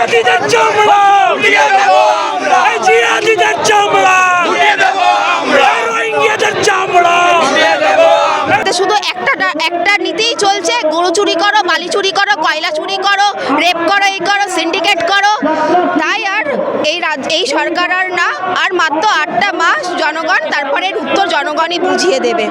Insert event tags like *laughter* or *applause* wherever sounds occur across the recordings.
জিহাদিদের চামড়া। এই জিহাদিদের চামড়া। এই রোহিঙ্গাদের চামড়া। শুধু একটা একটা নীতিই চলছে। গরু চুরি করো বালি চুরি করো কয়লা চুরি করো রেপ করো এই করো সিন্ডিকেট করো। তাই আর এই রাজ এই সরকার আর না আর মাত্র আটটা মাস জনগণ তারপরে এর উত্তর জনগণই বুঝিয়ে দেবে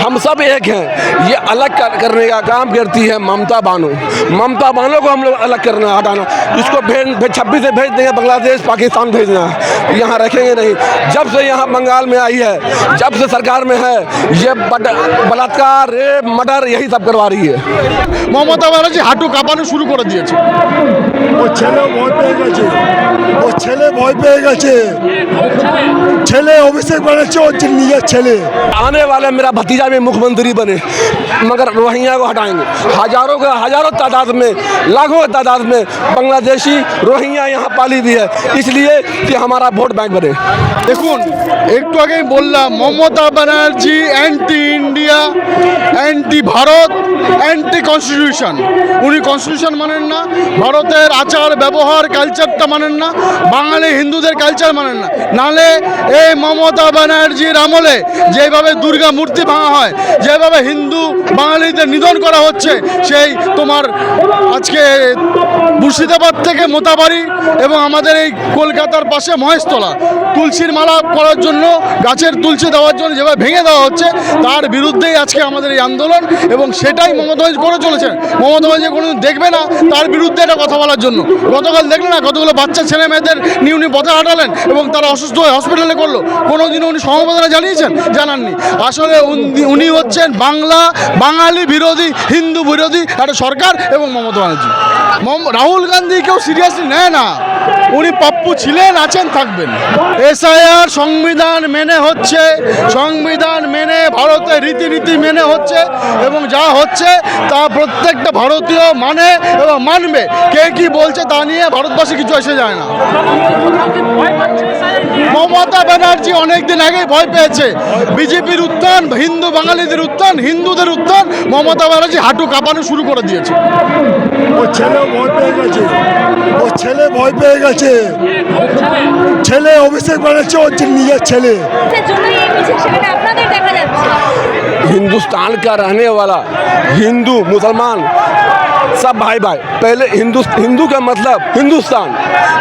हम सब एक हैं ये अलग कर, करने का काम करती है ममता बानो ममता बानो को हम लोग अलग करना हटाना इसको भेज भेज छब्बीस से भेज देंगे बांग्लादेश पाकिस्तान भेजना है यहाँ रखेंगे नहीं जब से यहाँ बंगाल में आई है जब से सरकार में है ये बट- बलात्कार रेप मर्डर यही सब करवा रही है মমতা ব্যানার্জি হাঁটু কাঁপানো শুরু করে দিয়েছে ও ছেলে ভয় পেয়ে গেছে ও ছেলে ভয় পেয়ে গেছে ছেলে অভিষেক বানাচ্ছে ওর যে নিজের ছেলে आने वाले मेरा भतीजा भी मुख्यमंत्री बने मगर रोहिंग्या को हटाएंगे हजारों का हजारों तादाद में लाखों तादाद में बांग्लादेशी रोहिंग्या यहाँ पाली भी है इसलिए कि हमारा वोट बैंक बने দেখুন একটু আগেই বললাম Mamata Banerjee anti India anti Bharat anti constitution উনি কনস্টিটিউশন মানেন না ভারতের আচার ব্যবহার কালচারটা মানেন না বাঙালি হিন্দুদের কালচার মানেন না। নালে এই মমতা ব্যানার্জির আমলে যেভাবে দুর্গা মূর্তি ভাঙা হয়, যেভাবে হিন্দু বাঙালিদের নিধন করা হচ্ছে, সেই তোমার আজকে মুর্শিদাবাদ থেকে মোতাবাড়ি এবং আমাদের এই কলকাতার পাশে মহেশতলা। তুলসীর মালা করার জন্য, গাছের তুলসী দেওয়ার জন্য যেভাবে ভেঙে দেওয়া হচ্ছে, তার বিরুদ্ধেই আজকে আমাদের এই আন্দোলন এবং সেটাই মমতা করে চলেছেন। মমতা কোনোদিন দেখবে না, তার বিরুদ্ধে এটা কথা বলার জন্য। গতকাল দেখলে না, কতগুলো বাচ্চা ছেলে মেয়েদের নিয়ে উনি পথে হাঁটালেন এবং তারা অসুস্থ হয়ে হসপিটালে করল কোনোদিনও উনি সমবেদনা জানিয়েছেন? জানাননি। আসলে উনি- হচ্ছেন বাংলা, বাঙালি বিরোধী, হিন্দু বিরোধী একটা সরকার এবং মমতা ব্যানার্জি। রাহুল গান্ধী কেউ সিরিয়াসলি নেয় না। উনি পাপ্পু ছিলেন, আছেন, থাকবেন। এসআইআর সংবিধান মেনে হচ্ছে, সংবিধান মেনে ভারতের রীতিনীতি মেনে হচ্ছে এবং যা হচ্ছে তা প্রত্যেকটা ভারতীয় মানে এবং মানবে। কে কি বলছে তা নিয়ে ভারতবাসী কিছু এসে যায় না। মমতা ব্যানার্জি অনেকদিন আগেই ভয় পেয়েছে। বিজেপির উত্থান, হিন্দু বাঙালিদের উত্থান, হিন্দুদের উত্থান, মমতা ব্যানার্জি হাঁটু কাঁপানো শুরু করে দিয়েছে। ভয় পেয়ে গেছে। ও ছেলে ভয় পেয়ে গেছে ছেলে অভিষেক বানাচ্ছে ওর যে নিজের ছেলে জন্যই এই মিছিল সেখানে আপনাদের দেখা যাচ্ছে हिंदुस्तान का रहने वाला हिंदू मुसलमान सब भाई भाई पहले हिंदू हिंदू का मतलब हिंदुस्तान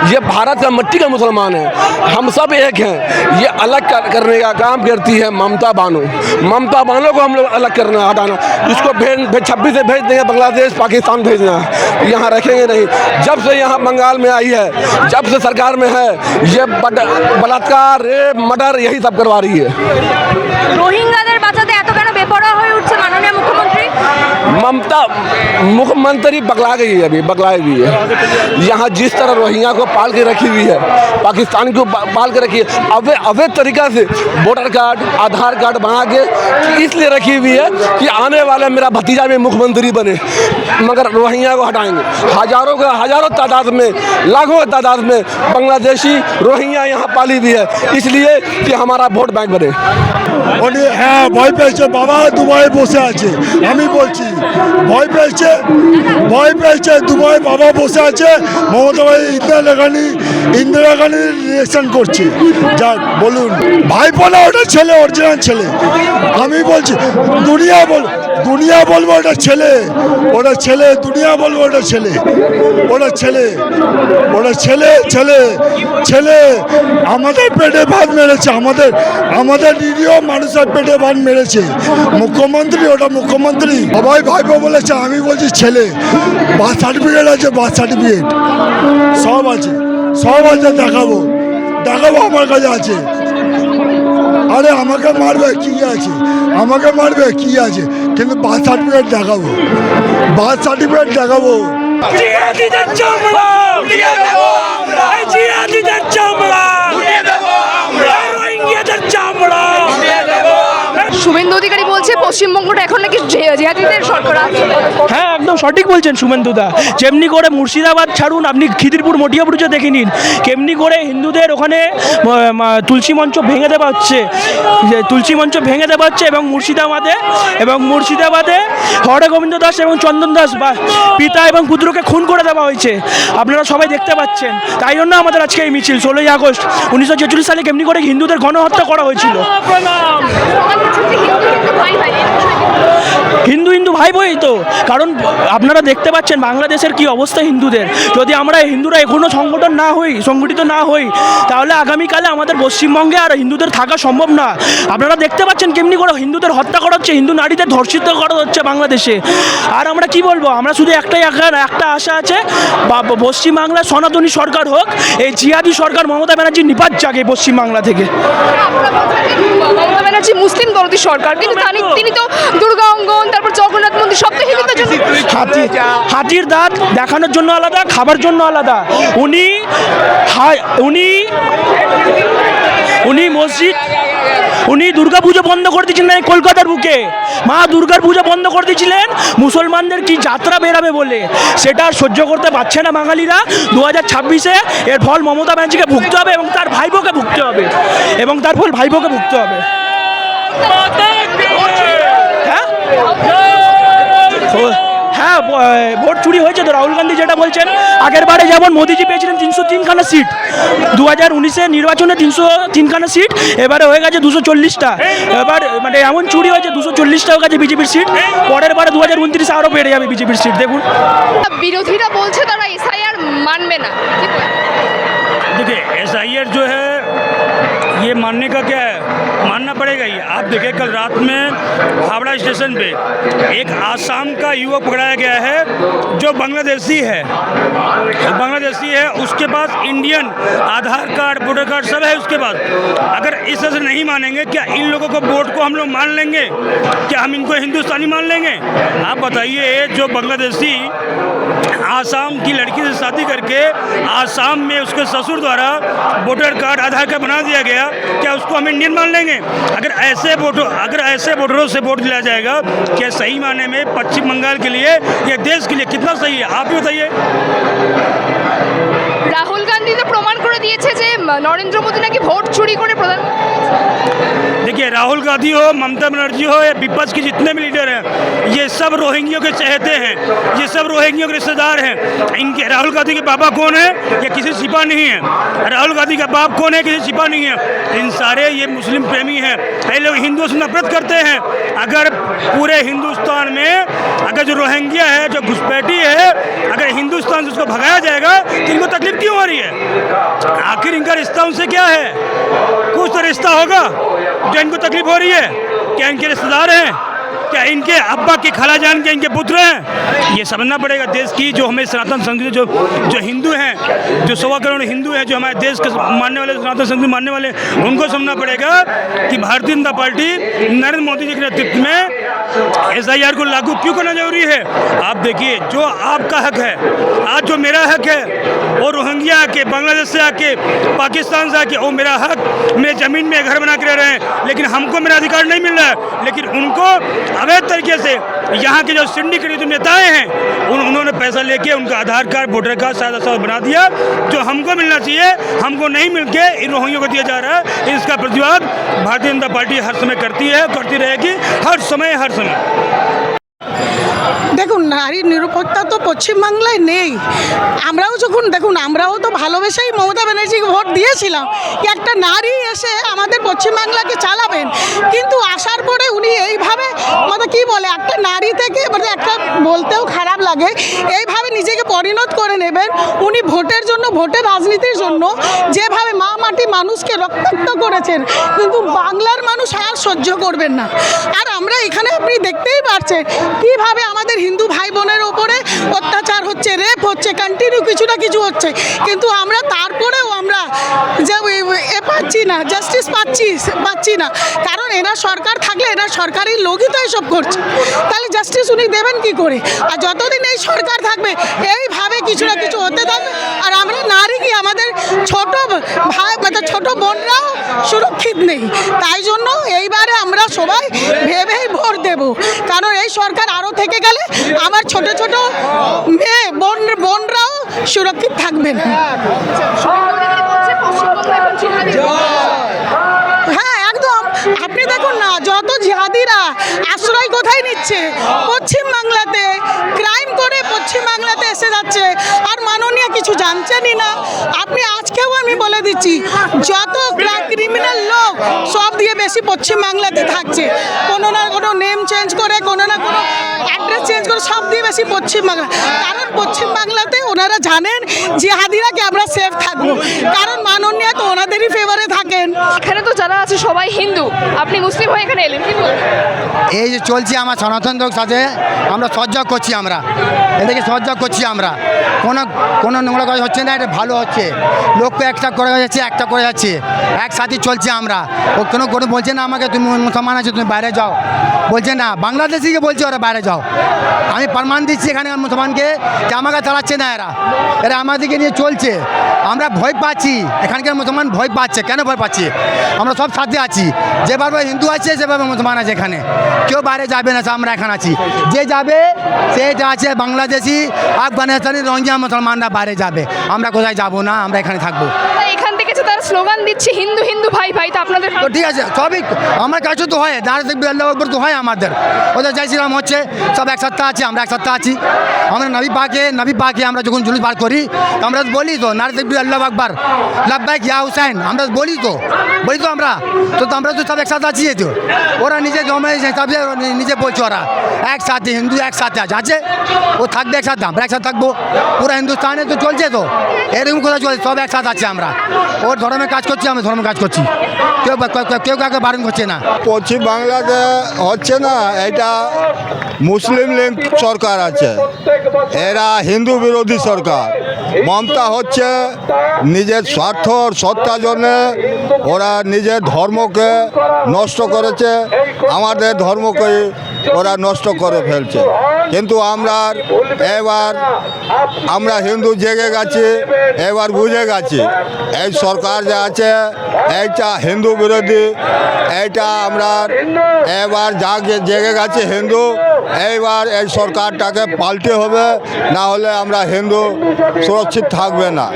ये भारत का मिट्टी का मुसलमान है हम सब एक हैं ये अलग कर, करने का काम करती है ममता बानो ममता बानो को हम लोग अलग करना हटाना इसको भेज भेज छब्बीस से भेज देंगे बांग्लादेश पाकिस्तान भेजना है यहाँ रखेंगे नहीं जब से यहाँ बंगाल में आई है जब से सरकार में है ये बट- बलात्कार रेप मर्डर यही सब करवा रही है রোহিঙ্গাদের বাঁচাতে এত কেন বেপরোয়া হয়ে উঠছে মাননীয় মুখ্যমন্ত্রী ममता मुख्यमंत्री बगला गई है अभी बगलाई हुई है यहाँ जिस तरह रोहिंग्या को पाल के रखी हुई है पाकिस्तान को पा- पाल के रखी है अवैध अवैध तरीका से वोटर कार्ड आधार कार्ड बना के इसलिए रखी हुई है कि आने वाले मेरा भतीजा भी मुख्यमंत्री बने मगर रोहिंग्या को हटाएंगे हजारों का हजारों तादाद में लाखों तादाद में बांग्लादेशी रोहिंग्या यहाँ पाली हुई है इसलिए कि हमारा वोट बैंक बने উনি হ্যাঁ ভয় পেয়েছে বাবা দুবাই বসে আছে আমি বলছি ভয় পেয়েছে ভয় পেয়েছে, দুবাই বাবা বসে আছে, মমতা ভাই ইন্দিরা গান্ধী, ইন্দিরা গান্ধীর করছে। যাক, বলুন ভাইপো ওটা ছেলে অরিজিনাল ছেলে। আমি বলছি দুনিয়া বল দুনিয়া বলব ওটা ছেলে ওটা ছেলে, দুনিয়া বলব ওটা ছেলে ওটা ছেলে ওটা ছেলে ছেলে ছেলে, আমাদের পেটে ভাত মেরেছে, আমাদের আমাদের নিরীহ মানুষের পেটে ভাত মেরেছে, মুখ্যমন্ত্রী, ওটা মুখ্যমন্ত্রী, সবাই ভাইপো বলেছে, আমি বলছি ছেলে বার্থ সার্টিফিকেট আছে বার্থ সার্টিফিকেট সব আছে সব আছে, দেখাবো দেখাবো আমার কাছে আছে। আরে আমাকে মারবে, কি আছে? আমাকে মারবে, কি আছে? কিন্তু বার্থ সার্টিফিকেট দেখাবো। বার্থ সার্টিফিকেট দেখাবো। জিহাদিদের চামড়া। জিহাদিদের চামড়া এই রোহিঙ্গাদের চামড়া শুভেন্দু অধিকারী বলছে পশ্চিমবঙ্গটা এখন নাকি জিহাদিদের সরকার হ্যাঁ একদম সঠিক বলছেন সুমেন্দুদা যেমনি করে মুর্শিদাবাদ ছাড়ুন আপনি খিদিরপুর মটিয়াপুরুজে দেখে নিন। কেমনি করে হিন্দুদের ওখানে তুলসী মঞ্চ ভেঙে দেওয়া হচ্ছে। যে তুলসী মঞ্চ ভেঙে দেওয়া হচ্ছে এবং মুর্শিদাবাদে এবং মুর্শিদাবাদে হরে গোবিন্দ দাস এবং চন্দন দাস বা পিতা এবং পুত্রকে খুন করে দেওয়া হয়েছে। আপনারা সবাই দেখতে পাচ্ছেন। তাই জন্য আমাদের আজকে এই মিছিল ষোলোই আগস্ট উনিশশো ছেচল্লিশ সালে কেমনি করে হিন্দুদের গণহত্যা করা হয়েছিল। হিন্দু হিন্দু ভাই বই তো। কারণ আপনারা দেখতে পাচ্ছেন বাংলাদেশের কি অবস্থা হিন্দুদের। যদি আমরা হিন্দুরা এখনও সংগঠন না হই, সংগঠিত না হই, তাহলে আগামীকালে আমাদের পশ্চিমবঙ্গে আর হিন্দুদের থাকা সম্ভব না। আপনারা দেখতে পাচ্ছেন কেমনি করে হিন্দুদের হত্যা করা হচ্ছে, হিন্দু নারীদের ধর্ষিত করা হচ্ছে বাংলাদেশে। আর আমরা কি বলব? আমরা শুধু একটাই একটা আশা আছে পশ্চিমবাংলার সনাতনী সরকার হোক, এই জিয়াদি সরকার মমতা ব্যানার্জি নিপাত জাগে পশ্চিমবাংলা থেকে। ব্যানার্জি মুসলিম দরদি সরকার কিন্তু তিনি তিনি তো দুর্গা অঙ্গন তারপর জগন্নাথ মন্দির সব তো হিন্দুদের জন্য হাতি হাতির দাঁত দেখানোর জন্য আলাদা খাবার জন্য আলাদা। উনি উনি উনি মসজিদ উনি দুর্গা পুজো বন্ধ করে দিয়েছিলেন এই কলকাতার বুকে। মা দুর্গার পুজো বন্ধ করে দিয়েছিলেন মুসলমানদের কি যাত্রা বেরাবে বলে। সেটা সহ্য করতে পারছে না বাঙালিরা। দু হাজার ছাব্বিশে এর ফল মমতা ব্যানার্জিকে ভুগতে হবে এবং তার ভাইবোকে ভুগতে হবে। এবং তার ফল ভাইপোকে ভুগতে হবে। হ্যাঁ ও- হ্যাঁ ব- ভোট চুরি হয়েছে তো রাহুল গান্ধী যেটা বলছেন আগের বারে যেমন মোদিজি পেয়েছিলেন তিনশো তিনখানা সিট দু হাজার উনিশে নির্বাচনে তিনশো তিনখানা সিট এবারে হয়ে গেছে দুশো চল্লিশটা এবার মানে এমন চুরি হয়েছে দুশো চল্লিশটা হয়ে গেছে বিজেপির সিট পরের বারে দু হাজার উনত্রিশে আরও বেড়ে যাবে বিজেপির সিট দেখুন বিরোধীরা বলছে তারা এসআইআর মানবে না কি বলবেন? देखिए एस जो है ये मानने का क्या है मानना पड़ेगा ही आप देखिए कल रात में हावड़ा स्टेशन पे एक आसाम का युवक पकड़ाया गया है, जो बांग्लादेशी है। जो बांग्लादेशी है, उसके पास Indian Aadhaar card, voter card सब है उसके पास। अगर इस तरह नहीं मानेंगे, क्या इन लोगों को वोट को हम लोग मान लेंगे? क्या हम इनको हिंदुस्तानी मान लेंगे? आप बताइए, जो बांग्लादेशी आसाम की लड़की से शादी करके आसाम में उसके ससुर द्वारा वोटर कार्ड, आधार कार्ड बना दिया गया, क्या उसको हम इंडियन मान लेंगे अगर ऐसे वोटर अगर ऐसे वोटरों से वोट दिया जाएगा क्या सही माने में पश्चिम बंगाल के लिए या देश के लिए कितना सही है आप ही बताइए রাহুল গান্ধী তো প্রমাণ করে দিয়েছে যে উম, নরেন্দ্র মোদী নাকি ভোট চুরি করে প্রধান देखिए, राहुल गांधी हो, ममता बनर्जी हो, या विपक्ष के जितने भी लीडर हैं, ये सब रोहिंग्यों के चहते हैं, ये सब रोहिंग्यों के रिश्तेदार हैं। इनके, राहुल गांधी के पापा कौन है? ये किसी छिपा नहीं है। राहुल गांधी का बाप कौन है? किसी छिपा नहीं है। इन सारे ये मुस्लिम प्रेमी हैं। ये लोग हिंदुओं से नफरत करते हैं। अगर पूरे हिंदुस्तान में अगर जो रोहिंग्या है, जो घुसपैठी है, अगर हिंदुस्तान से उसको भगाया जाएगा तो इनको तकलीफ़ क्यों हो रही है? आखिर इनका रिश्ता उनसे क्या है? कुछ तो रिश्ता होगा जो इनको तकलीफ़ हो रही है। क्या इनके रिश्तेदार हैं? क्या इनके अब्बा के खाला जान के इनके पुत्र हैं? ये समझना पड़ेगा देश की जो हमें सनातन संस्कृति जो जो हिंदू हैं, जो सवा करोड़ हिंदू हैं, जो हमारे देश के मानने वाले, सनातन संस्कृति मानने वाले, उनको समझना पड़ेगा कि भारतीय जनता पार्टी नरेंद्र मोदी जी के नेतृत्व में एसआईआर को लागू क्यों करना ज़रूरी है? आप देखिए, जो आपका हक है, आज जो मेरा हक है, वो रोहिंग्या आके, बांग्लादेश से आके, पाकिस्तान से आके, वो मेरा हक, मेरे ज़मीन में घर बना के रह रहे हैं, लेकिन हमको मेरा अधिकार नहीं मिल रहा है। लेकिन उनको अवैध तरीके से यहाँ के जो सिंडिकेट नेताएँ हैं, उन उन्होंने पैसा लेके उनका आधार कार्ड, वोटर कार्ड सादा सादा बना दिया। जो हमको मिलना चाहिए, हमको नहीं मिल के इन रोहिंग्यों को दिया जा रहा है। इसका प्रतिवाद भारतीय जनता पार्टी हर समय करती है, करती रहेगी, हर समय हर समय। দেখুন নারীর নিরাপত্তা তো পশ্চিমবাংলায় নেই। আমরাও যখন, দেখুন, আমরাও তো ভালোবেসেই মমতা ব্যানার্জিকে ভোট দিয়েছিলাম একটা নারী এসে আমাদের পশ্চিমবাংলাকে চালাবেন। কিন্তু আসার পরে উনি এইভাবে মানে কি বলে, একটা নারী থেকে মানে একটা বলতেও খারাপ লাগে, এইভাবে নিজেকে পরিণত করে নেবেন। উনি ভোটের জন্য ভোটের রাজনীতির জন্য যেভাবে মা মাটি মানুষকে রক্তাক্ত করেছেন, কিন্তু বাংলার মানুষ আর সহ্য করবেন না। আর আমরা এখানে আপনি দেখতেই পারছেন কীভাবে আমাদের হিন্দু ভাই বোনের ওপরে অত্যাচার হচ্ছে রেপ হচ্ছে কন্টিনিউ কিছু না কিছু হচ্ছে। কিন্তু আমরা তারপরেও আমরা যে এ পাচ্ছি না জাস্টিস পাচ্ছি পাচ্ছি না। কারণ এরা সরকার থাকলে এরা সরকারি লোকই তো এসব করছে। তাহলে জাস্টিস উনি দেবেন কি করে? আর যতদিন এই সরকার থাকবে, এইভাবে কিছু না কিছু হতে থাকবে। আর আমরা নারী কি, আমাদের ছোট ভাই মানে ছোট বোনরাও সুরক্ষিত নেই। তাই জন্য এইবারে আমরা সবাই ভেবেই ভোট দেব। কারণ এই সরকার আরও থেকে গেলে আমার ছোট ছোট মেয়ে, বোন, বোনরাও সুরক্ষিত থাকবেন। হ্যাঁ একদম। আপনি দেখুন না, যত জিহাদিরা আশ্রয় কোথায় নিচ্ছে? পশ্চিম বাংলাতে ক্রাইম করে পশ্চিম বাংলাতে এসে যাচ্ছে। আর কিছু জানছেনই না। আপনি আজকেও আমি বলে দিচ্ছি, যত ক্রিমিনাল লোক সব দিয়ে বেশি পশ্চিম বাংলাতে থাকছে। কোনো না কোনো নেম চেঞ্জ করে, কোনো না কোনো অ্যাড্রেস চেঞ্জ করে সব দিয়ে বেশি পশ্চিম বাংলা কারণ পশ্চিম বাংলাতে ওনারা জানেন যে হাদিরাকে আমরা সেফ থাকব? কারণ মাননীয় তো ওনাদেরই ফেভারে এখানে তো যারা আছে সবাই হিন্দু। আপনি মুসলিম হয়ে এখানে এলেন এই যে চলছে আমার সনাতন সাথে, আমরা সহযোগ করছি আমরা। এদেরকে সহযোগ করছি আমরা। কোনো কোনো নোংরা কাজ হচ্ছে না, এটা ভালো হচ্ছে। লোককে একটা করে যাচ্ছে, একটা করে যাচ্ছে। একসাথে চলছে আমরা। ও কোনো কোনো বলছে না আমাকে, তুমি মুসলমান আছো, তুমি বাইরে যাও। বলছে না, বাংলাদেশিকে বলছে ওরা বাইরে যাও। আমি প্রমাণ দিচ্ছি এখানে মুসলমানকে যে আমাকে চালাচ্ছে না এরা। এরা আমাদেরকে নিয়ে চলছে। আমরা ভয় পাচ্ছি। এখানকার মুসলমান ভয় পাচ্ছে। কেন ভয় পাচ্ছি? আমরা সব সাথে আছি। যেভাবে হিন্দু আছে, সেভাবে মুসলমান আছে এখানে। কেউ বাইরে যাবে না আমরা এখানে আছি। যে যাবে, সে যা আছে বাংলাদেশি, আফগানিস্তানি, রোহিঙ্গা, মুসলমানরা বাইরে যাবে। আমরা কোথায় যাব না? আমরা এখানে থাকব। স্লোগান দিচ্ছে, হিন্দু হিন্দু ভাই ভাই, তা আপনাদের ঠিক আছে, সবই আমার কাছে তো হয় দাঁড়িয়ে দেখবি আল্লাহ তো হয় আমাদের। ওদের শ্রীরাম হচ্ছে, সব এক সপ্তাহ আছে, আমরা এক সপ্তাহ আছি। আমরা নবী পাকে নবী পাকে আমরা যখন জুলুস বার করি আমরা বলি তো, নারে দেখবি আল্লাহ আকবর লাভবাইক ইয়া হুসাইন আমরা বলি তো বলি তো আমরা। তো আমরা তো সব একসাথে আছি তো ওরা নিজে জমে হিসাবে নিজে বলছে ওরা একসাথে হিন্দু একসাথে আছে আছে, ও থাকবে একসাথে আমরা একসাথে থাকব। পুরো হিন্দুস্তানে তো চলছে তো, এরকম কোথায় চলছে, সব একসাথে আছে আমরা। ওর ধর্মে কাজ করছি, আমি ধর্মে কাজ করছি। কেউ কেউ- কাউকে বারণ করছে না। পশ্চিম বাংলাতে হচ্ছে না, এটা মুসলিম লীগ সরকার আছে। এরা হিন্দু বিরোধী সরকার। মমতা হচ্ছে নিজের স্বার্থ সত্তা জন্যে ওরা নিজের ধর্মকে নষ্ট করেছে। আমাদের ধর্মকে ওরা নষ্ট করে ফেলছে। কিন্তু আমরা এবার আমরা হিন্দু জেগে গেছি, এবার বুঝে গেছি, এই সরকার যে আছে, এইটা হিন্দু বিরোধী, এইটা আমরা এবার যা জেগে গেছে হিন্দু এইবার এই সরকারটাকে পাল্টে হবে না হলে আমরা হিন্দু সুরক্ষিত থাকবে না।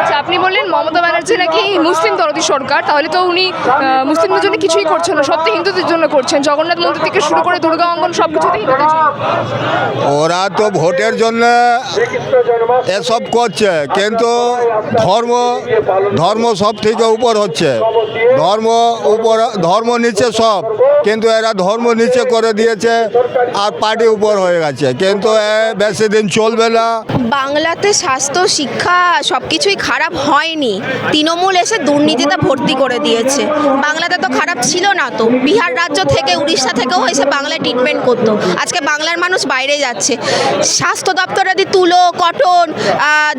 আচ্ছা আপনি বললেন মমতা ব্যানার্জি নাকি মুসলিম দরদি সরকার তাহলে তো উনি মুসলিমদের জন্য কিছুই করছেন না সব তো হিন্দুদের জন্য করছেন। জগন্নাথ মন্দির থেকে শুরু করে দুর্গা অঙ্গন সব কিছুতেই ওরা তো ভোটের জন্য এসব করছে কিন্তু ধর্ম ধর্ম সব থেকে উপর হচ্ছে। ধর্ম উপর ধর্ম নিচে সব কিন্তু এরা ধর্ম নিচে করে দিয়েছে। আর পার্টি উপর হয়ে গেছে। কিন্তু বেশি দিন চলবে না। বাংলাতে স্বাস্থ্য, শিক্ষা সব কিছুই খারাপ হয়নি। তৃণমূল এসে দুর্নীতিতে ভর্তি করে দিয়েছে। বাংলাতে তো খারাপ ছিল না তো। বিহার রাজ্য থেকে, উড়িষ্যা থেকেও এসে বাংলায় ট্রিটমেন্ট করতো। আজকে বাংলার মানুষ বাইরে যাচ্ছে। স্বাস্থ্য দপ্তরে যদি তুলো, কটন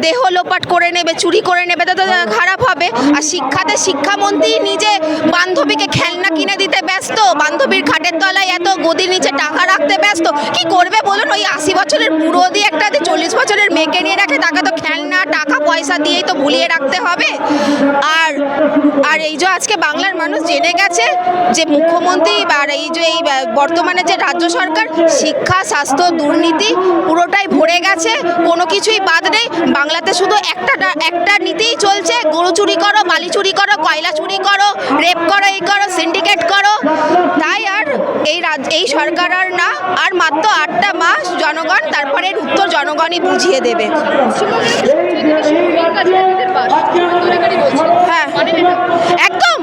দেহ লোপাট করে নেবে, চুরি করে নেবে তো খারাপ হবে। আর শিক্ষাতে শিক্ষামন্ত্রী নিজে বান্ধবীকে খেলনা কিনে দিতে ব্যস্ত, বান্ধবীর খাটের তলায় এত গদির নিচে টাকা রাখতে ব্যস্ত, কি করবে বলুন? ওই আশি বছরের বুড়ো দিয়ে একটা চল্লিশ বছরের মেয়েকে নিয়ে রাখে, তাকে তো খেলনা, টাকা, পয়সা দিয়েই তো ভুলিয়ে রাখতে হবে। আর আর এই যে আজকে বাংলার মানুষ জেনে গেছে যে মুখ্যমন্ত্রী আর এই যে এই বর্তমানে যে রাজ্য সরকার, শিক্ষা, স্বাস্থ্য, দুর্নীতি পুরোটাই ভরে গেছে, কোনো কিছুই বাদ নেই। বাংলাতে শুধু একটা একটা নীতিই চলছে, গরু চুরি করো, বালি চুরি করো, কয়লা চুরি করো রেপ করো, এই করো সিন্ডিকেট করো। তাই আর এই রাজ, এই সরকার আর না, আর মাত্র আটটা মাস জনগণ তারপরে উত্তর জনগণই বুঝিয়ে দেবে। হ্যাঁ একদম।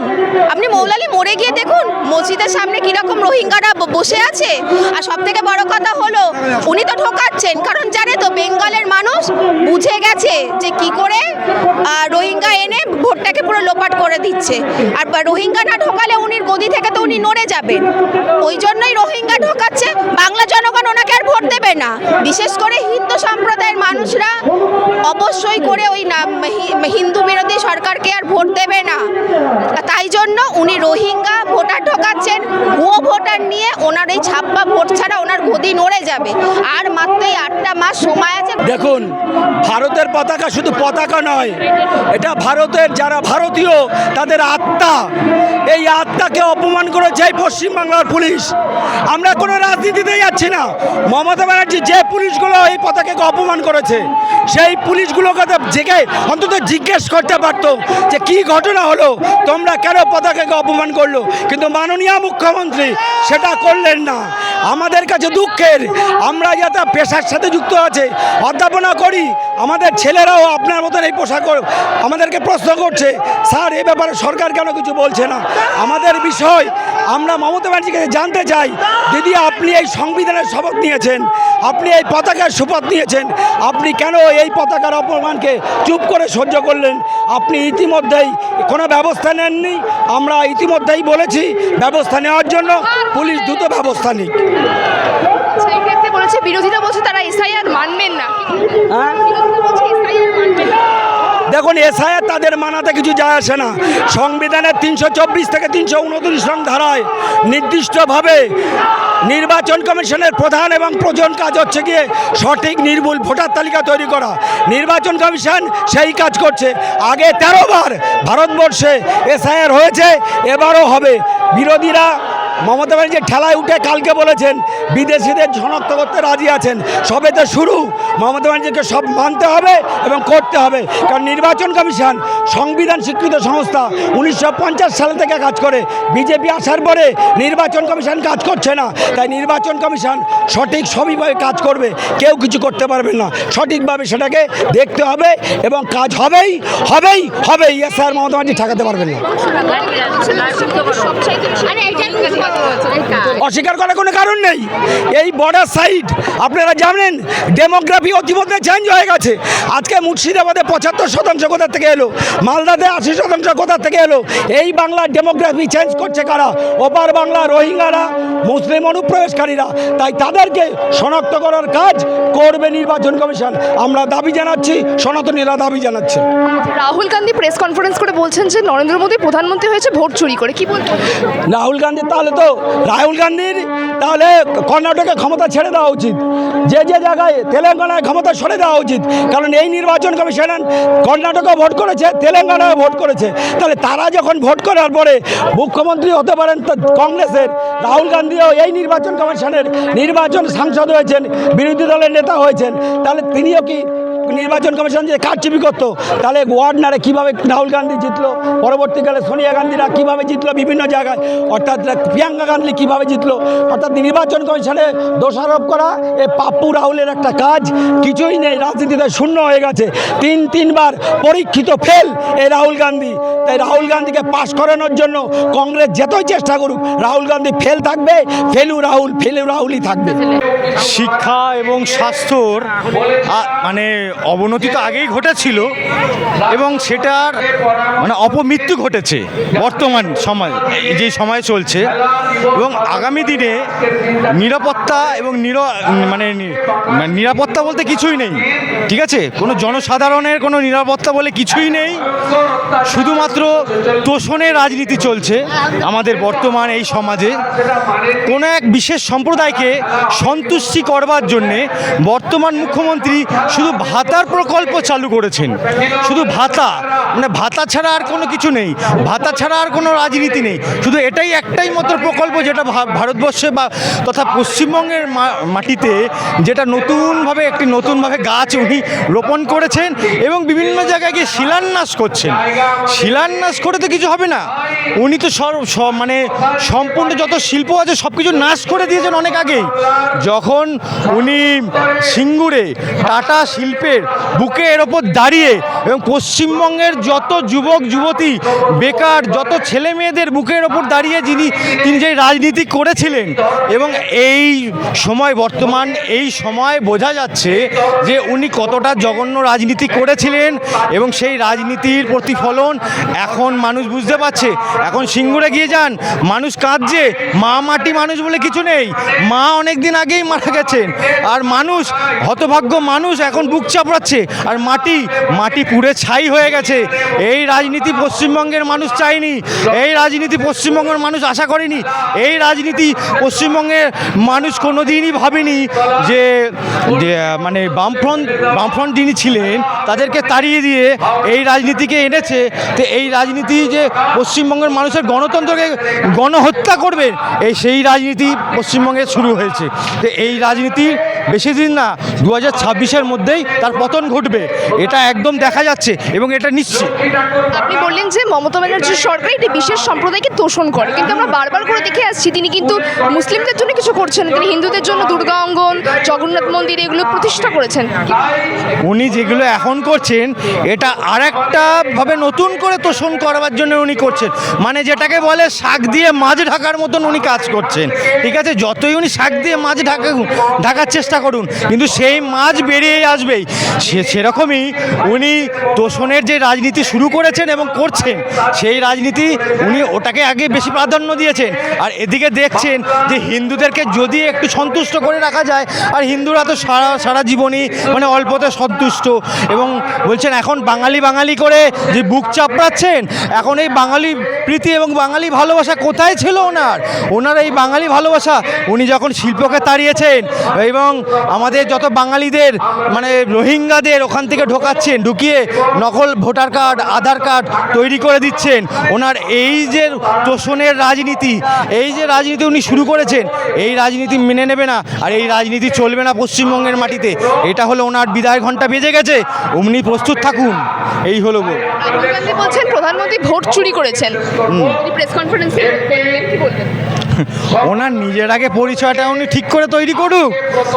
আপনি মৌলালি মরে গিয়ে দেখুন, মসজিদের সামনে কীরকম রোহিঙ্গারা বসে আছে। আর সব থেকে বড় কথা হলো, উনি তো ঠকাচ্ছেন, কারণ জানে তো, বেঙ্গলের মানুষ বুঝে গেছে যে কি করে রোহিঙ্গা এনে ভোটটাকে পুরো লোপাট করে দিচ্ছে। আর রোহিঙ্গা না ঢোকালে উনি গদি থেকে তো উনি নড়ে যাবেন। ওই জন্যই রোহিঙ্গা ঢোকাচ্ছে, বাংলা জনগণ ওনাকে আর ভোট দেবে না। বিশেষ করে হিন্দু সম্প্রদায়ের মানুষরা অবশ্যই করে ওই হিন্দু বিরোধী সরকারকে আর ভোট দেবে না। তাই জন্য উনি রোহিঙ্গা ভোটার ঢোকাচ্ছেন, ভুয়ো ভোটার নিয়ে ওনার এই ছাপ্পা ভোট ছাড়া ওনার গদি নড়ে যাবে। আর মাত্র এই আটটা মাস সময় আছে। দেখুন, ভারতের পতাকা শুধু পতাকা নয়, এটা ভারতের যারা ভারতীয়, তাদের আত্মা। এই আত্মাকে অপমান করেছে এই পশ্চিমবাংলার পুলিশ। আমরা কোনো রাজনীতিতে যাচ্ছি না। মমতা ব্যানার্জি যে পুলিশগুলো এই পতাকাকে অপমান করেছে, সেই পুলিশগুলোকে জেগে অন্তত জিজ্ঞেস করতে পারতো যে কি ঘটনা হলো, তোমরা কেন পতাকাকে অপমান করল? কিন্তু মাননীয় মুখ্যমন্ত্রী সেটা করলেন না। আমাদের কাছে দুঃখের, আমরা যাতে পেশার সাথে যুক্ত আছে, অধ্যাপনা করি আমাদের ছেলেরাও আপনার মতন এই পোশাক আমাদেরকে প্রশ্ন করছে, স্যার এ ব্যাপারে সরকার কেন কিছু বলছে না? আমাদের বিষয়, আমরা মমতা ব্যানার্জিকে জানতে চাই, দিদি, আপনি এই সংবিধানের শপথ নিয়েছেন, আপনি এই পতাকার শপথ নিয়েছেন, আপনি কেন এই পতাকার অপমানকে চুপ করে সহ্য করলেন? আপনি ইতিমধ্যেই কোনো ব্যবস্থা নেননি, আমরা ইতিমধ্যেই বলেছি, ব্যবস্থা নেওয়ার জন্য পুলিশ দ্রুত ব্যবস্থা নিক। বলেছে বিরোধীরা বলছে তারা এসআইআর মানবেন না। হ্যাঁ? এসআইআর মানবেন না। দেখুন এসআইআর তাদের মানাতে কিছু যায় আসে না। সংবিধানের তিনশো চব্বিশ থেকে তিনশো উনত্রিশ নং ধারায় নির্দিষ্টভাবে নির্বাচন কমিশনের প্রধান এবং প্রজন কাজ হচ্ছে গিয়ে সঠিক নির্ভুল ভোটার তালিকা তৈরি করা। নির্বাচন কমিশন সেই কাজ করছে। আগে তেরো বার ভারতবর্ষে এসআইআর হয়েছে এবারও হবে। বিরোধীরা মমতা ব্যানার্জি ঠেলায় উঠে কালকে বলেছেন, বিদেশিদের শনাক্ত করতে রাজি আছেন। সবে তো শুরু। মমতা ব্যানার্জিকে সব মানতে হবে এবং করতে হবে। কারণ নির্বাচন কমিশন, সংবিধান স্বীকৃত সংস্থা, উনিশশো সাল থেকে কাজ করে। বিজেপি আসার পরে নির্বাচন কমিশন কাজ করছে না। তাই নির্বাচন কমিশন সঠিক সবইভাবে কাজ করবে। কেউ কিছু করতে পারবেন না। সঠিকভাবে সেটাকে দেখতে হবে এবং কাজ হবেই হবেই হবেই। এস মমতা ব্যানার্জি ঠেকাতে পারবেন না। অস্বীকার করার কোনো কারণ নেই। এই বর্ডার সাইড আপনারা জানেন ডেমোগ্রাফি অতিমধ্যে চেঞ্জ হয়ে গেছে। আজকে মুর্শিদাবাদে পঁচাত্তর শতাংশ কোথা থেকে এলো? মালদাতে আশি শতাংশ কোথা থেকে এলো? এই বাংলার ডেমোগ্রাফি চেঞ্জ করছে কারা? ওপার বাংলা রোহিঙ্গারা মুসলিম অনুপ্রবেশকারীরা। তাই তাদেরকে শনাক্ত করার কাজ করবে নির্বাচন কমিশন। আমরা দাবি জানাচ্ছি সনাতনীরা দাবি জানাচ্ছে। রাহুল গান্ধী প্রেস কনফারেন্স করে বলছেন যে নরেন্দ্র মোদী প্রধানমন্ত্রী হয়েছে ভোট চুরি করে। কি বলবেন রাহুল গান্ধী তাহলে তো রাহুল গান্ধীর তাহলে কর্ণাটকে ক্ষমতা ছেড়ে দেওয়া উচিত। যে যে জায়গায় তেলেঙ্গানায় ক্ষমতা সরে দেওয়া উচিত। কারণ এই নির্বাচন কমিশন কর্ণাটকে ভোট করেছে, তেলেঙ্গানায় ভোট করেছে। তাহলে তারা যখন ভোট করার পরে মুখ্যমন্ত্রী হতে পারেন তা কংগ্রেসের, রাহুল গান্ধীও এই নির্বাচন কমিশনের নির্বাচন সাংসদ হয়েছেন, বিরোধী দলের নেতা হয়েছেন। তাহলে তিনিও কি নির্বাচন কমিশন যে কারচুপি করতো, তাহলে ওয়ার্ডনারে কীভাবে রাহুল গান্ধী জিতলো, পরবর্তীকালে সোনিয়া গান্ধীরা কীভাবে জিতলো বিভিন্ন জায়গায়, অর্থাৎ প্রিয়াঙ্কা গান্ধী কীভাবে জিতলো, অর্থাৎ নির্বাচন কমিশনে দোষারোপ করা, এ পাপ্পু রাহুলের একটা কাজ, কিছুই নেই, রাজনীতিতে শূন্য হয়ে গেছে, তিন তিনবার পরীক্ষিত ফেল এই রাহুল গান্ধী, তাই রাহুল গান্ধীকে পাশ করানোর জন্য কংগ্রেস যতই চেষ্টা করুক, রাহুল গান্ধী ফেল থাকবে, ফেলু রাহুল, ফেলু রাহুলই থাকবে। শিক্ষা এবং স্বাস্থ্যর মানে অবনতি তো আগেই ঘটেছিল এবং সেটার মানে অপমৃত্যু ঘটেছে বর্তমান সময়, যে সময় চলছে। এবং আগামী দিনে নিরাপত্তা এবং নির মানে মানে নিরাপত্তা বলতে কিছুই নেই, ঠিক আছে? কোনো জনসাধারণের কোনো নিরাপত্তা বলে কিছুই নেই। শুধুমাত্র তোষণের রাজনীতি চলছে আমাদের বর্তমান এই সমাজে। কোনো এক বিশেষ সম্প্রদায়কে সন্তুষ্টি করবার জন্যে বর্তমান মুখ্যমন্ত্রী শুধু ভাতার প্রকল্প চালু করেছেন। শুধু ভাতা মানে ভাতা ছাড়া আর কোনো কিছু নেই। ভাতা ছাড়া আর কোনো রাজনীতি নেই। শুধু এটাই একটাই মাত্র প্রকল্প যেটা ভারতবর্ষে বা, তথা পশ্চিমবঙ্গের মাটিতে যেটা নতুনভাবে, একটি নতুনভাবে গাছ উনি রোপণ করেছেন এবং বিভিন্ন জায়গায় গিয়ে শিলান্যাস করছেন। শিলান্যাস করে তো কিছু হবে না। উনি তো সর, স- মানে সম্পূর্ণ যত শিল্প আছে সব কিছু নাশ করে দিয়েছেন অনেক আগেই। যখন উনি সিঙ্গুরে টাটা শিল্পের বুকের ওপর দাঁড়িয়ে এবং পশ্চিমবঙ্গের যত যুবক, যুবতী, বেকার, যত ছেলে মেয়েদের বুকের ওপর দাঁড়িয়ে যিনি, তিনি যে রাজনীতি করেছিলেন এবং এই সময় বর্তমান, এই সময় বোঝা যাচ্ছে যে উনি কতটা জঘন্য রাজনীতি করেছিলেন এবং সেই রাজনীতির প্রতিফলন এখন মানুষ বুঝতে পারছে। এখন সিঙ্গুরে গিয়ে যান, মানুষ কাঁদছে, মা মাটি মানুষ বলে কিছু নেই। মা অনেক দিন আগেই মারা গেছেন। আর মানুষ, হতভাগ্য মানুষ এখন বুক চাপ আর মাটি মাটি পুড়ে ছাই হয়ে গেছে। এই রাজনীতি পশ্চিমবঙ্গের মানুষ চায়নি। এই রাজনীতি পশ্চিমবঙ্গের মানুষ আশা করেনি। এই রাজনীতি পশ্চিমবঙ্গের মানুষ কোনোদিনই ভাবেনি যে মানে বামফ্রন্ট বামফ্রন্ট যিনি ছিলেন, তাদেরকে তাড়িয়ে দিয়ে এই রাজনীতিকে এনেছে। তো এই রাজনীতি যে পশ্চিমবঙ্গের মানুষের গণতন্ত্রকে গণহত্যা করবে, এই সেই রাজনীতি পশ্চিমবঙ্গে শুরু হয়েছে। তো এই রাজনীতি বেশি দিন না দু হাজার মধ্যেই তার পতন ঘটবে। এটা একদম দেখা যাচ্ছে এবং এটা নিশ্চিত। আপনি বললেন যে মমতা ব্যানার্জির সরকার একটি বিশেষ সম্প্রদায়কে তোষণ করে কিন্তু আমরা বারবার করে দেখে আসছি তিনি কিন্তু মুসলিমদের জন্য কিছু করছেন। তিনি হিন্দুদের জন্য দুর্গা অঙ্গন জগন্নাথ মন্দির এগুলো প্রতিষ্ঠা করেছেন। উনি যেগুলো এখন করছেন এটা আরেকটা ভাবে নতুন করে তোষণ করবার জন্য উনি করছেন। মানে যেটাকে বলে শাক দিয়ে মাছ ঢাকার মতন উনি কাজ করছেন। ঠিক আছে? যতই উনি শাক দিয়ে মাছ ঢাকা ঢাকার চেষ্টা করুন কিন্তু সেই মাছ বেরিয়ে আসবেই। সে সেরকমই উনি তোষণের যে রাজনীতি শুরু করেছেন এবং করছেন, সেই রাজনীতি উনি ওটাকে আগে বেশি প্রাধান্য দিয়েছেন। আর এদিকে দেখছেন যে হিন্দুদেরকে যদি একটু সন্তুষ্ট করে রাখা যায়, আর হিন্দুরা তো সারা সারা জীবনই মানে অল্পতে সন্তুষ্ট এবং বলছেন এখন বাঙালি বাঙালি করে যে বুক চাপড়াচ্ছেন, এখন এই বাঙালি প্রীতি এবং বাঙালি ভালোবাসা কোথায় ছিল ওনার? ওনার এই বাঙালি ভালোবাসা উনি যখন শিল্পকে তাড়িয়েছেন এবং আমাদের যত বাঙালিদের মানে রোহিঙ্গাদের ওখান থেকে ঢোকাচ্ছেন ঢুকিয়ে নকল ভোটার কার্ড আধার কার্ড তৈরি করে দিচ্ছেন। ওনার এই যে তোষণের রাজনীতি এই যে রাজনীতি উনি শুরু করেছেন এই রাজনীতি মেনে নেবে না আর এই রাজনীতি চলবে না পশ্চিমবঙ্গের মাটিতে। এটা হলো ওনার বিদায় ঘণ্টা বেজে গেছে অমনি প্রস্তুত থাকুন। এই হলো বলছেন প্রধানমন্ত্রী ভোট চুরি করেছেন। প্রেস কনফারেন্সে *laughs* ওনার নিজের আগে পরিচয়টা উনি ঠিক করে তৈরি করুক।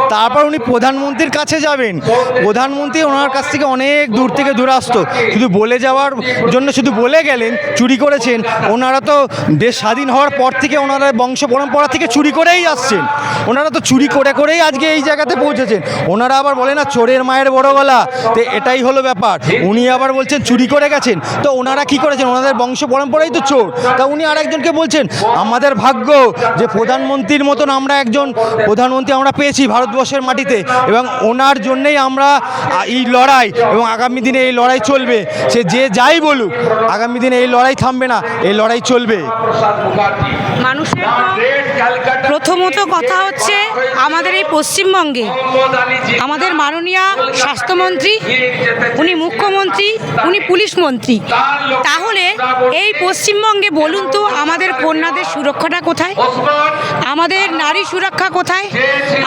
তারপর উনি প্রধানমন্ত্রীর কাছে যাবেন। প্রধানমন্ত্রী ওনার কাছ থেকে অনেক দূর থেকে দূরাস্ত শুধু বলে যাওয়ার জন্য শুধু বলে গেলেন, চুরি করেছেন। ওনারা তো দেশ স্বাধীন হওয়ার পর থেকে ওনারা বংশ পরম্পরা থেকে চুরি করেই আসছেন। ওনারা তো চুরি করে করেই আজকে এই জায়গাতে পৌঁছেছেন। ওনারা আবার বলে, না, চোরের মায়ের বড় গলা। তো এটাই হলো ব্যাপার। উনি আবার বলছেন, চুরি করে গেছেন। তো ওনারা কি করেছেন? ওনাদের বংশ পরম্পরাই তো চোর। তা উনি আরেকজনকে বলছেন, আমাদের ভাগ্য যে প্রধানমন্ত্রীর মতন আমরা একজন প্রধানমন্ত্রী আমরা পেয়েছি ভারতবর্ষের মাটিতে এবং ওনার জন্যেই আমরা এই লড়াই এবং আগামী দিনে এই লড়াই চলবে। সে যে যাই বলুক, আগামী দিনে এই লড়াই থামবে না, এই লড়াই চলবে। মানুষের প্রথমত কথা হচ্ছে আমাদের এই পশ্চিমবঙ্গে আমাদের মাননীয় স্বাস্থ্যমন্ত্রী, উনি মুখ্যমন্ত্রী, উনি পুলিশ মন্ত্রী। তাহলে এই পশ্চিমবঙ্গে বলুন তো আমাদের কন্যাদের সুরক্ষাটা কোথায়? আমাদের নারী সুরক্ষা কোথায়?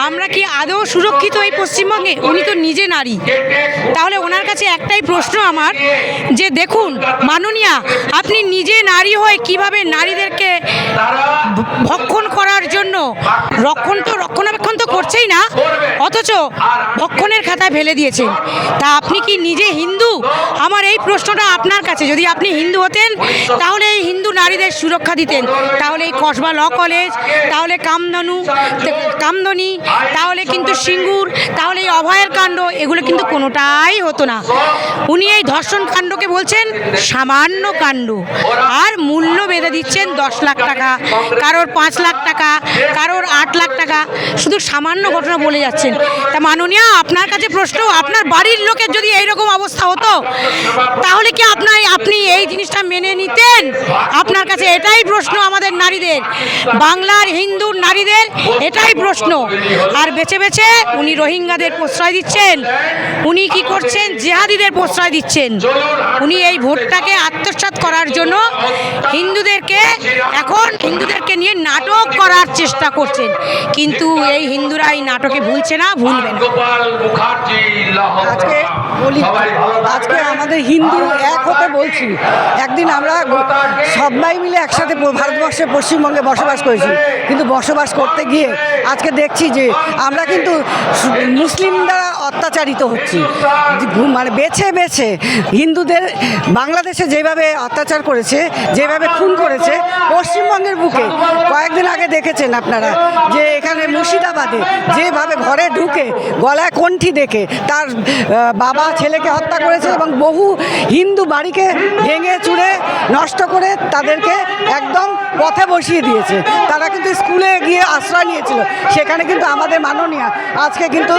আমরা কি আদৌ সুরক্ষিত এই পশ্চিমবঙ্গে? উনি তো নিজে নারী। তাহলে ওনার কাছে একটাই প্রশ্ন আমার, যে দেখুন, মাননীয়া, আপনি নিজে নারী হয়ে কীভাবে নারীদেরকে ভক্ষণ করার জন্য। রক্ষণ তো রক্ষণাবেক্ষণ তো করছেই না। অথচ ভক্ষণের খাতায় ফেলে দিয়েছেন তা আপনি কি নিজে হিন্দু? আমার এই প্রশ্নটা আপনার কাছে। যদি আপনি হিন্দু হতেন, তাহলে এই হিন্দু নারীদের সুরক্ষা দিতেন। তাহলে এই কসবা ল কলেজ, তাহলে কামধনু কামদনি, তাহলে কিন্তু সিঙ্গুর, তাহলে এই অভয়ের কাণ্ড, এগুলো কিন্তু কোনোটাই হতো না। উনি এই ধর্ষণ কাণ্ডকে বলছেন সামান্য কাণ্ড। আর মূল্য বেঁধে দিচ্ছেন দশ লাখ টাকা। কারোর পাঁচ লাখ টাকা, কারোর আট লাখ টাকা। শুধু সামান্য ঘটনা বলে যাচ্ছেন। তা মাননীয়, আপনার কাছে প্রশ্ন, আপনার বাড়ির লোকের যদি এইরকম অবস্থা হতো, তাহলে কি আপনার আপনি এই জিনিসটা মেনে নিতেন? আপনার কাছে এটাই প্রশ্ন আমাদের নারীদের। বাংলার হিন্দু নারীদের এটাই প্রশ্ন। আর বেছে বেছে উনি রোহিঙ্গাদের প্রশ্রয় দিচ্ছেন। উনি কি করছেন? জেহাদিদের প্রশ্রয় দিচ্ছেন। উনি এই ভোটটাকে আত্মসাৎ করার জন্য হিন্দুদেরকে এখন হিন্দুদেরকে নিয়ে নাটক করার চেষ্টা করছেন। কিন্তু এই হিন্দুরা এই নাটকে ভুলছে না ভুলবে না। আজকে বলি আজকে আমাদের হিন্দু এক হতে বলছি। একদিন আমরা সবাই মিলে একসাথে ভারতবর্ষে পশ্চিমবঙ্গে বসবাস করেছি। কিন্তু বসবাস করতে গিয়ে আজকে দেখছি যে আমরা কিন্তু মুসলিম দ্বারা অত্যাচারিত হচ্ছি। মানে বেছে বেছে হিন্দুদের বাংলাদেশে যেভাবে অত্যাচার করেছে যেভাবে খুন করেছে পশ্চিমবঙ্গের বুকে। কয়েকদিন আগে দেখেছেন আপনারা যে এখানে মুর্শিদাবাদে যেভাবে ঘরে ঢুকে, গলায় কণ্ঠি দেখে তার বাবা ছেলেকে হত্যা করেছে এবং বহু হিন্দু বাড়িকে ভেঙে চুড়ে নষ্ট করে তাদেরকে একদম পথে বসিয়ে দিয়েছে। তারা কিন্তু স্কুলে গিয়ে আশ্রয় নিয়েছিল। সেখানে কিন্তু আমাদের মাননীয়, আজকে কিন্তু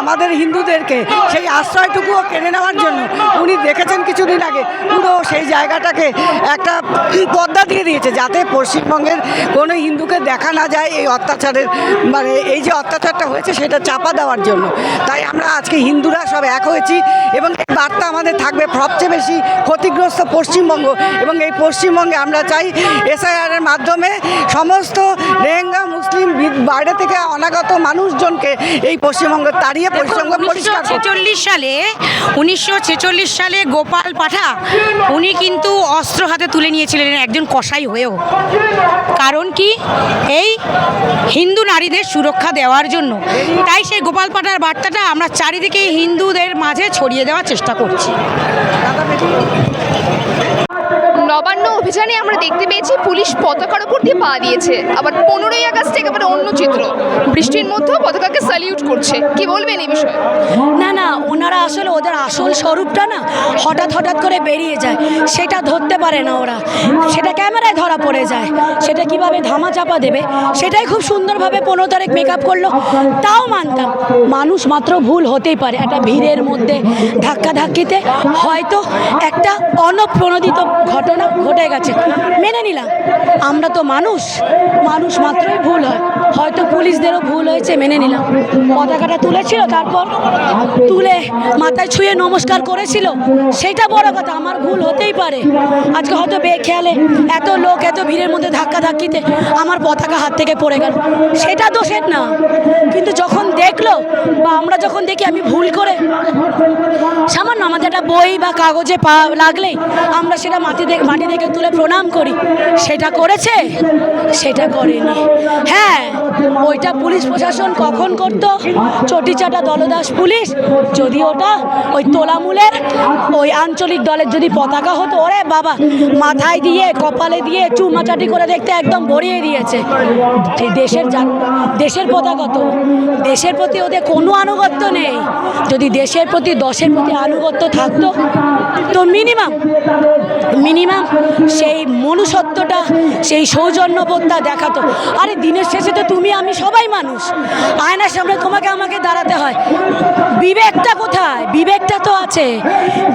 আমাদের হিন্দুদেরকে সেই আশ্রয়টুকুও কেড়ে নেওয়ার জন্য উনি দেখেছেন কিছুদিন আগে। পুরো সেই জায়গাটাকে একটা পদ্মা দিয়ে দিয়েছে যাতে পশ্চিমবঙ্গের কোনো হিন্দুকে দেখা না যায় এই অত্যাচারের মানে এই যে অত্যাচারটা হয়েছে সেটা চাপা দেওয়ার জন্য। তাই আমরা আজকে হিন্দুরা সব এক হয়েছি এবং এই বার্তা আমাদের থাকবে সবচেয়ে বেশি ক্ষতিগ্রস্ত পশ্চিমবঙ্গ এবং এই পশ্চিমবঙ্গে আমরা চাই এসআইআরের মাধ্যমে সমস্ত রেঙ্গা মুসলিম বাইরে থেকে অনাগত মানুষজনকে এই পশ্চিমবঙ্গ তাড়িয়ে পশ্চিমবঙ্গ পরিষ্কার ছেচল্লিশ সালে উনিশশো ছেচল্লিশ সালে গোপাল পাঠা উনি কিন্তু অস্ত্র হাতে তুলে নিয়েছিলেন একজন কসাই হয়েও। কারণ কি? এই হিন্দু নারীদের সুরক্ষা দেওয়ার জন্য। তাই সেই গোপাল পাঠার বার্তাটা আমরা চারিদিকে হিন্দুদের মাঝে ছড়িয়ে দেওয়ার চেষ্টা করছি। নবান্ন অভিযানে আমরা দেখতে পেয়েছি পুলিশ পতাকার উপর দিয়ে পা দিয়েছে। আবার পনেরোই আগস্ট একেবারে অন্য চিত্র। বৃষ্টির মধ্যেও পতাকাকে স্যালিউট করছে। কি বলবেন এই বিষয়ে? না না, ওনারা আসলে ওদের আসল স্বরূপটা না হঠাৎ হঠাৎ করে বেরিয়ে যায়। সেটা ধরতে পারে না ওরা। সেটা ক্যামেরায় ধরা পড়ে যায়। সেটা কীভাবে ধামা চাপা দেবে? সেটাই খুব সুন্দরভাবে পনেরো তারিখ মেক আপ করল। তাও মানতাম। মানুষ মাত্র ভুল হতেই পারে। একটা ভিড়ের মধ্যে ধাক্কা ধাক্কিতে হয়তো একটা অনপ্রণোদিত ঘটনা ঘটে গেছে। মেনে নিলাম। আমরা তো মানুষ। মানুষ মাত্রই ভুল হয়। হয়তো পুলিশদেরও ভুল হয়েছে, মেনে নিলাম। পতাকাটা তুলেছিল, তারপর তুলে মাথায় ছুঁয়ে নমস্কার করেছিল। সেটা বড় কথা, আমার ভুল হতেই পারে। আজকে হয়তো বেখেয়ালে এত লোক, এত ভিড়ের মধ্যে ধাক্কা ধাক্কিতে আমার পতাকা হাত থেকে পড়ে গেল। সেটা দোষের না। কিন্তু যখন দেখল বা আমরা যখন দেখি, আমি ভুল করে সামান্য আমাদের একটা বই বা কাগজে পা লাগলেই আমরা সেটা মাটি থেকে মাটি থেকে তুলে প্রণাম করি। সেটা করেছে? সেটা করেনি। হ্যাঁ ওইটা পুলিশ প্রশাসন কখন করত? চটিচাটা দলদাস পুলিশ, যদি ওটা ওই তোলামূলের ওই আঞ্চলিক দলের যদি পতাকা হতো, ওরে বাবা, মাথায় দিয়ে, কপালে দিয়ে চুমাচাটি করে দেখতে একদম ভরিয়ে দিয়েছে। দেশের দেশের পতাকা তো, দেশের প্রতি ওদের কোনো আনুগত্য নেই। যদি দেশের প্রতি, দশের প্রতি আনুগত্য থাকতো, তো মিনিমাম মিনিমাম সেই মনুষ্যত্বটা, সেই সৌজন্যবোধটা দেখাতো। আরে দিনের শেষে তো তুমি আমি সবাই মানুষ। আয়নার সামনে তোমাকে আমাকে দাঁড়াতে হয়। বিবেকটা কোথায়? বিবেকটা তো আছে।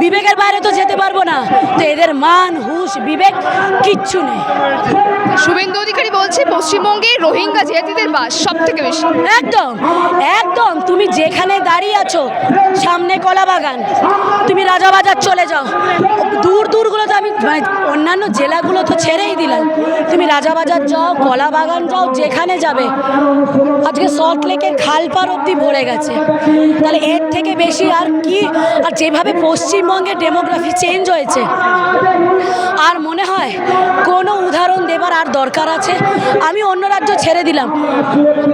বিবেকের বাইরে তো যেতে পারব না। তো এদের মান হুশ বিবেক কিচ্ছু নেই। শুভেন্দু অধিকারী বলছে পশ্চিমবঙ্গে রোহিঙ্গা জিহাদিদের বাস সব থেকে বেশি। একদম একদম। তুমি যেখানে দাঁড়িয়ে আছো সামনে কলা বাগান। তুমি রাজাবাজার চলে যাও। দূর দূরগুলো তো আমি মানে অন্যান্য জেলাগুলো তো ছেড়েই দিলাম। তুমি রাজাবাজার যাও কলা বাগান যাও যেখানে যাবে। আজকে সল্ট লেকের খালপার অবধি ভরে গেছে। তাহলে এর থেকে বেশি আর কি, আর যেভাবে পশ্চিমবঙ্গের ডেমোগ্রাফি চেঞ্জ হয়েছে, আর মনে হয় কোনো উদাহরণ দেবার আর দরকার আছে? আমি অন্য রাজ্য ছেড়ে দিলাম।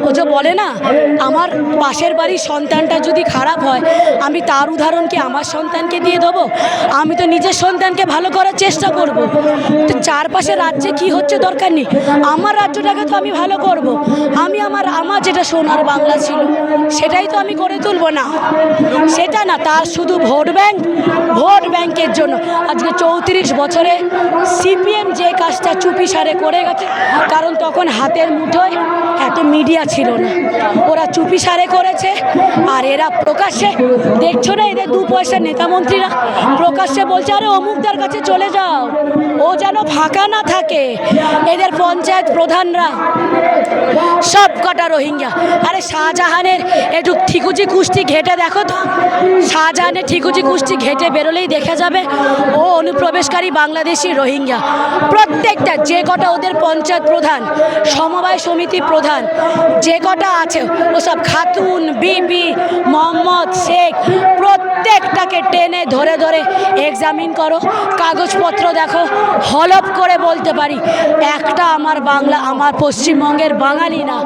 ও যে বলে না, আমার পাশের বাড়ির সন্তানটা যদি খারাপ হয়, আমি তার উদাহরণ কি আমার সন্তানকে দিয়ে দেবো? আমি তো নিজের সন্তানকে ভালো করার চেষ্টা করব। তো চারপাশে রাজ্যে কি হচ্ছে দরকার নেই? আমার রাজ্যটাকে তো আমি ভালো করব। আমি আমার আমার যেটা সোনার বাংলা ছিল, সেটাই তো আমি করে তুলব না। সেটা না তার শুধু ভোট ব্যাংক, ভোট ব্যাংকের জন্য। আজকে চৌত্রিশ বছরে সিপিএম যে কাজটা চুপি সারে করে গেছে, কারণ তখন হাতের মুঠোয় এত মিডিয়া ছিল না। ওরা চুপি সারে করেছে, আর এরা প্রকাশ্যে, দেখছ না এদের দু পয়সার নেতা মন্ত্রীরা, প্রকাশ্যে বলছে, আরে অমুকদার কাছে চলে যাও। ও যেন ফাঁকা না থাকে। এদের পঞ্চায়েত প্রধানরা সব কটা রোহিঙ্গা। আরে শাহজাহানের একটু ঠিকুচি কুষ্টি ঘেটে দেখো তো। শাহজাহানের ঠিকুচি কুষ্টি ঘেটে বেরোলেই দেখা যাবে ও অনুপ্রবেশকারী বাংলাদেশি রোহিঙ্গা। প্রত্যেকটা, যে কটা ওদের পঞ্চায়েত প্রধান, সমবায় সমিতি প্রধান, যে কটা আছে ওসব খাতুন বিবি মোহাম্মদ শেখ, প্রত্যেকটাকে টেনে ধরে ধরে এক্সামিন করো। কাগজপত্র দেখো হলপ করে বলতে পারি, একটা আমার বাংলা, আমার পশ্চিমবঙ্গের বাঙালি না।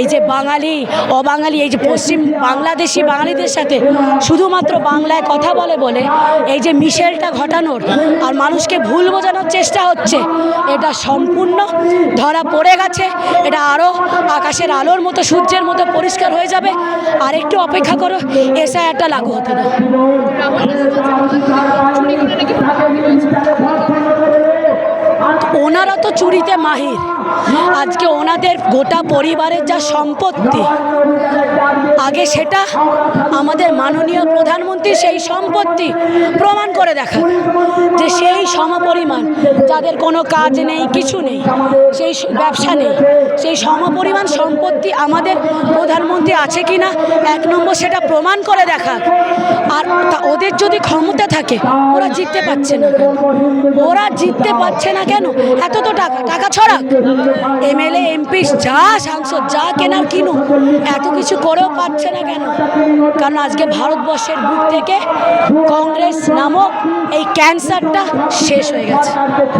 এই যে বাঙালি, অবাঙালি, এই যে পশ্চিম বাংলাদেশি বাঙালিদের সাথে শুধুমাত্র বাংলায় কথা বলে বলে এই যে মিশেলটা ঘটানোর আর মানুষকে ভুল বোঝানোর চেষ্টা হচ্ছে, এটা সম্পূর্ণ ধরা পড়ে গেছে। এটা আরও আকাশের আলোর মতো, সূর্যের মতো পরিষ্কার হয়ে যাবে। আর একটু অপেক্ষা করো, এসআইআরটা লাগু হতে প্রধানমন্ত্রী হয়েছে। তো চুরিতে মাহির। আজকে ওনাদের গোটা পরিবারের যা সম্পত্তি, আগে সেটা আমাদের মাননীয় প্রধানমন্ত্রী সেই সম্পত্তি প্রমাণ করে দেখা যে সেই সমপরিমাণ, যাদের কোনো কাজ নেই, কিছু নেই, সেই ব্যবসা নেই, সেই সমপরিমাণ সম্পত্তি আমাদের প্রধানমন্ত্রী আছে কি না এক নম্বর সেটা প্রমাণ করে দেখা আর ওদের যদি ক্ষমতা থাকে, ওরা জিততে পারছে না ওরা জিততে পারছে না কেন? এত তো টাকা টাকা ছড়াক। এমএলএ, এমপি, যা সাংসদ, যা কেনার কিনো এত কিছু করেও পাচ্ছে না কেন? কারণ আজকে ভারতবর্ষের বুক থেকে কংগ্রেস নামক এই ক্যান্সারটা শেষ হয়ে গেছে।